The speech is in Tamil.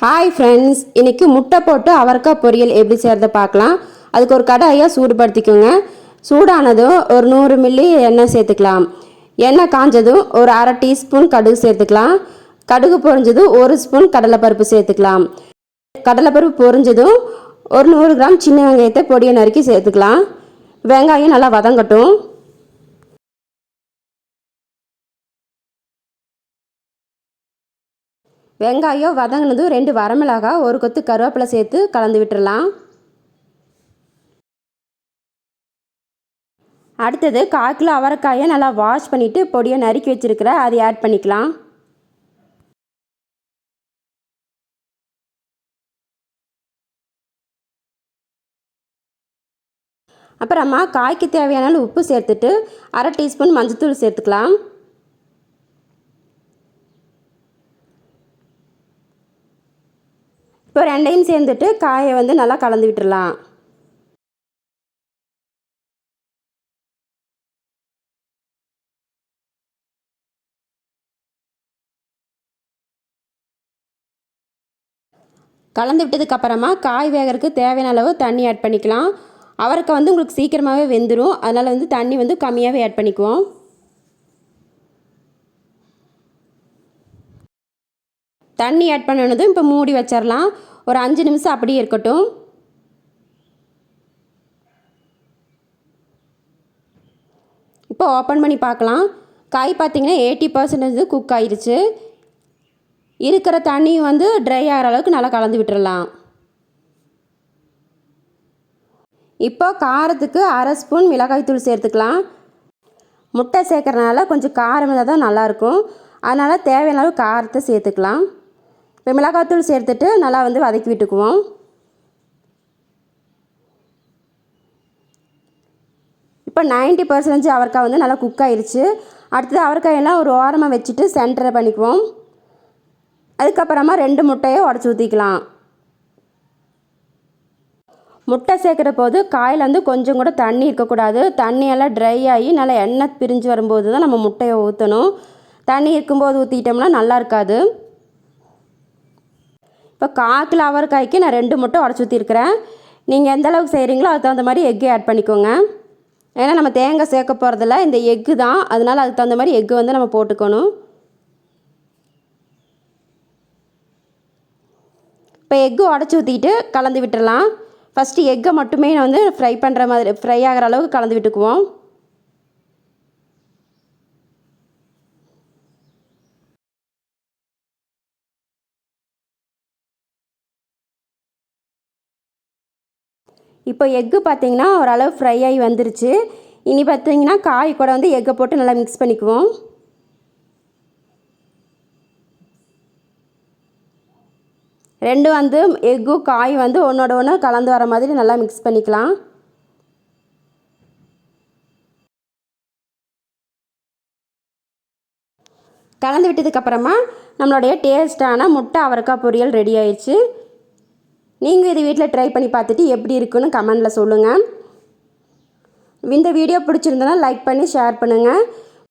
ஹாய் ஃப்ரெண்ட்ஸ் இன்றைக்கி முட்டை போட்டு அவரைக்காய் பொரியல் எப்படி செய்கிறத பார்க்கலாம். அதுக்கு ஒரு கடாயாக சூடுபடுத்திக்கோங்க. சூடானதும் ஒரு நூறு மில்லி எண்ணெய் சேர்த்துக்கலாம். எண்ணெய் காஞ்சதும் ஒரு அரை டீஸ்பூன் கடுகு சேர்த்துக்கலாம். கடுகு பொரிஞ்சதும் ஒரு ஸ்பூன் கடலைப்பருப்பு சேர்த்துக்கலாம். கடலைப்பருப்பு பொரிஞ்சதும் ஒரு நூறு கிராம் சின்ன வெங்காயத்தை பொடியை நறுக்கி சேர்த்துக்கலாம். வெங்காயம் நல்லா வதங்கட்டும். வெங்காயம் வதங்கினதும் ரெண்டு வரமிளகா ஒரு கொத்து கருவேப்பிலை சேர்த்து கலந்து விட்டுடலாம் அடுத்தது கால் கிலோ அவரைக்காயை நல்லா வாஷ் பண்ணிவிட்டு பொடியை நறுக்கி வச்சுருக்கிற அதை ஆட் பண்ணிக்கலாம். அப்புறமா காய்க்கு தேவையான உப்பு சேர்த்துட்டு அரை டீஸ்பூன் மஞ்சத்தூள் சேர்த்துக்கலாம். இப்போ ரெண்டையும் சேர்ந்துட்டு காயை வந்து நல்லா கலந்து விட்டுடலாம் கலந்து விட்டதுக்கப்புறமா காய் வேகிறதுக்கு தேவையான அளவு தண்ணி ஆட் பண்ணிக்கலாம். அவரைக்காய் வந்து உங்களுக்கு சீக்கிரமாகவே வெந்துடும் அதனால் வந்து தண்ணி வந்து கம்மியாகவே ஆட் பண்ணிக்குவோம். தண்ணி ஆட் பண்ணினதும் இப்போ மூடி வச்சிடலாம் ஒரு அஞ்சு நிமிஷம் அப்படியே இருக்கட்டும். இப்போ ஓப்பன் பண்ணி பார்க்கலாம். காய் பார்த்தீங்கன்னா எயிட்டி பர்சன்டேஜ் குக் ஆயிடுச்சு இருக்கிற தண்ணியும் வந்து ட்ரை ஆகிற அளவுக்கு நல்லா கலந்து விட்டுடலாம் இப்போ காரத்துக்கு அரை ஸ்பூன் மிளகாய்த்தூள் சேர்த்துக்கலாம். முட்டை சேர்க்குறனால கொஞ்சம் காரம் இருந்தால் தான் நல்லாயிருக்கும் அதனால் தேவையான அளவு காரத்தை சேர்த்துக்கலாம். இப்போ மிளகாத்தூள் சேர்த்துட்டு நல்லா வந்து வதக்கி விட்டுக்குவோம். இப்போ நைன்ட்டி பர்சன்டேஜ் அவரைக்காய் வந்து நல்லா குக் ஆயிடுச்சு அடுத்தது அவரைக்காயெல்லாம் ஒரு ஓரமாக வச்சுட்டு சென்டரை பண்ணிக்குவோம். அதுக்கப்புறமா ரெண்டு முட்டையை உடச்சி ஊற்றிக்கலாம் முட்டை சேர்க்குற போது காயில் வந்து கொஞ்சம் கூட தண்ணி இருக்கக்கூடாது. தண்ணியெல்லாம் ட்ரை ஆகி நல்லா எண்ணெய் பிரிஞ்சு வரும்போது தான் நம்ம முட்டையை ஊற்றணும் தண்ணி இருக்கும்போது ஊற்றிட்டோம்னா நல்லா இருக்காது. இப்போ காக்கில் அவரைக்காய்க்கு நான் ரெண்டு முட்டை உடச்சி ஊற்றிருக்கிறேன் நீங்கள் எந்த அளவுக்கு செய்கிறீங்களோ அதுக்கு தகுந்த மாதிரி எக்கு ஆட் பண்ணிக்கோங்க. ஏன்னா நம்ம தேங்காய் சேர்க்க போகிறதில்ல இந்த எக்கு தான். அதனால் அதுக்கு தகுந்த மாதிரி எக்கு வந்து நம்ம போட்டுக்கணும். இப்போ எக்கு உடச்சி ஊற்றிட்டு கலந்து விட்டுடலாம் ஃபஸ்ட்டு எக்கை மட்டுமே வந்து ஃப்ரை பண்ணுற மாதிரி ஃப்ரை ஆகிற அளவுக்கு கலந்து விட்டுக்குவோம். இப்போ எக்கு பார்த்தீங்கன்னா ஓரளவு ஃப்ரை ஆகி வந்துருச்சு. இனி பார்த்தீங்கன்னா காய் கூட வந்து எக்கை போட்டு நல்லா மிக்ஸ் பண்ணிக்குவோம். ரெண்டும் வந்து எக்கு காய் வந்து ஒன்றோட ஒன்று கலந்து வர மாதிரி நல்லா மிக்ஸ் பண்ணிக்கலாம். கலந்து விட்டதுக்கப்புறமா நம்மளுடைய டேஸ்ட்டான முட்டை அவரைக்காய் பொரியல் ரெடி ஆயிடுச்சு. நீங்கள் இது வீட்டில் ட்ரை பண்ணி பார்த்துட்டு எப்படி இருக்குன்னு கமெண்டில் சொல்லுங்கள் இந்த வீடியோ பிடிச்சிருந்தனா லைக் பண்ணி ஷேர் பண்ணுங்கள்